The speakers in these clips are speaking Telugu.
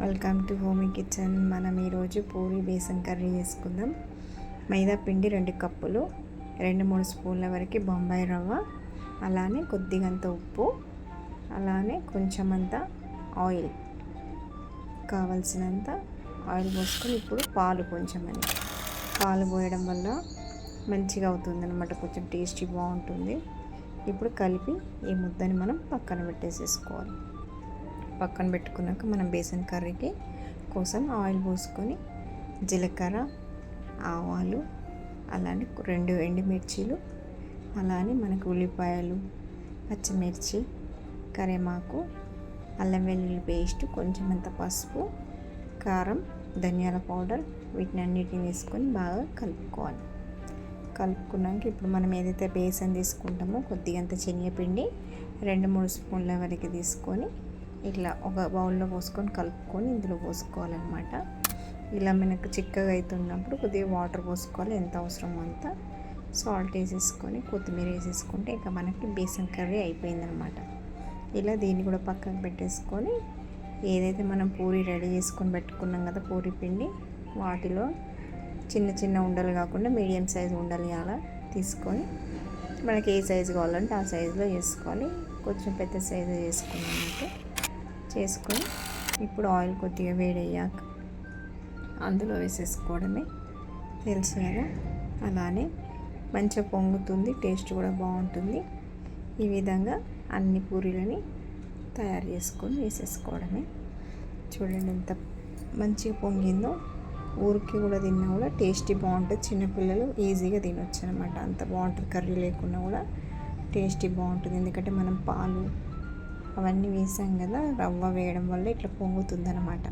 Welcome to Homi kitchen. మనం ఈరోజు పూరి బేసన్ కర్రీ చేసుకుందాం. మైదా పిండి రెండు కప్పులు రెండు మూడు స్పూన్ల వరకు బొంబాయి రవ్వ అలానే కొద్దిగంత ఉప్పు అలానే కొంచెం అంత ఆయిల్. కావలసినంత ఆయిల్ పోసుకొని ఇప్పుడు పాలు కొంచెం అని పాలు పోయడం వల్ల మంచిగా అవుతుంది అనమాట కొంచెం టేస్టీ బాగుంటుంది. ఇప్పుడు కలిపి ఈ ముద్దని మనం పక్కన పెట్టేసేసుకోవాలి. పక్కన పెట్టుకున్నాక మనం బేసన్ కర్రీకి కోసం ఆయిల్ పోసుకొని జీలకర్ర ఆవాలు అలానే రెండు ఎండుమిర్చీలు అలానే మనకు ఉల్లిపాయలు పచ్చిమిర్చి కరేమాకు అల్లం వెల్లుల్లి పేస్ట్ కొంచెం అంత పసుపు కారం ధనియాల పౌడర్ వీటిని అన్నిటిని వేసుకొని బాగా కలుపుకోవాలి. కలుపుకున్నాక ఇప్పుడు మనం ఏదైతే బేసన్ తీసుకుంటామో కొద్దిగంత శనగపిండి రెండు మూడు స్పూన్ల వరకు తీసుకొని ఇట్లా ఒక బౌల్లో పోసుకొని కలుపుకొని ఇందులో పోసుకోవాలన్నమాట. ఇలా మనకు చిక్కగా అవుతున్నప్పుడు కొద్దిగా వాటర్ పోసుకోవాలి ఎంత అవసరమో అంత. సాల్ట్ వేసేసుకొని కొత్తిమీర వేసేసుకుంటే ఇంకా మనకి బేసన్ కర్రీ అయిపోయిందనమాట ఇలా దీన్ని కూడా పక్కకు పెట్టేసుకొని ఏదైతే మనం పూరి రెడీ చేసుకొని పెట్టుకున్నాం కదా పూరి పిండి వాటిలో చిన్న చిన్న ఉండలు కాకుండా మీడియం సైజు ఉండలు అలా తీసుకొని మనకి ఏ సైజు కావాలంటే ఆ సైజులో చేసుకోవాలి కొంచెం పెద్ద సైజు చేసుకున్నామంటే చేసుకొని ఇప్పుడు ఆయిల్ కొద్దిగా వేడయ్యాక అందులో వేసేసుకోవడమే. తెలుసు కదా? అలానే మంచిగా పొంగుతుంది టేస్ట్ కూడా బాగుంటుంది. ఈ విధంగా అన్ని పూరీలని తయారు చేసుకొని వేసేసుకోవడమే. చూడండి ఎంత మంచిగా పొంగిందో. ఊరికి కూడా తిన్నా కూడా టేస్టీ బాగుంటుంది. చిన్నపిల్లలు ఈజీగా తినొచ్చు అనమాట అంత బాగుంటుంది కర్రీ లేకున్నా కూడా టేస్టీ బాగుంటుంది. ఎందుకంటే మనం పాలు అవన్నీ వేసాం కదా రవ్వ వేయడం వల్ల ఇట్లా పొంగుతుంది అనమాట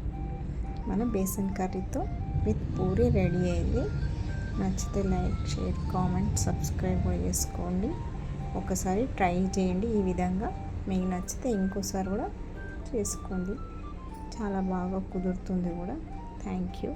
మన బేసన్ కర్రీతో విత్ పూరి రెడీ అయింది. నచ్చితే లైక్ షేర్ కామెంట్ సబ్స్క్రైబ్ కూడా చేసుకోండి. ఒకసారి ట్రై చేయండి ఈ విధంగా. మీకు నచ్చితే ఇంకోసారి కూడా చేసుకోండి. చాలా బాగా కుదురుతుంది కూడా. Thank you.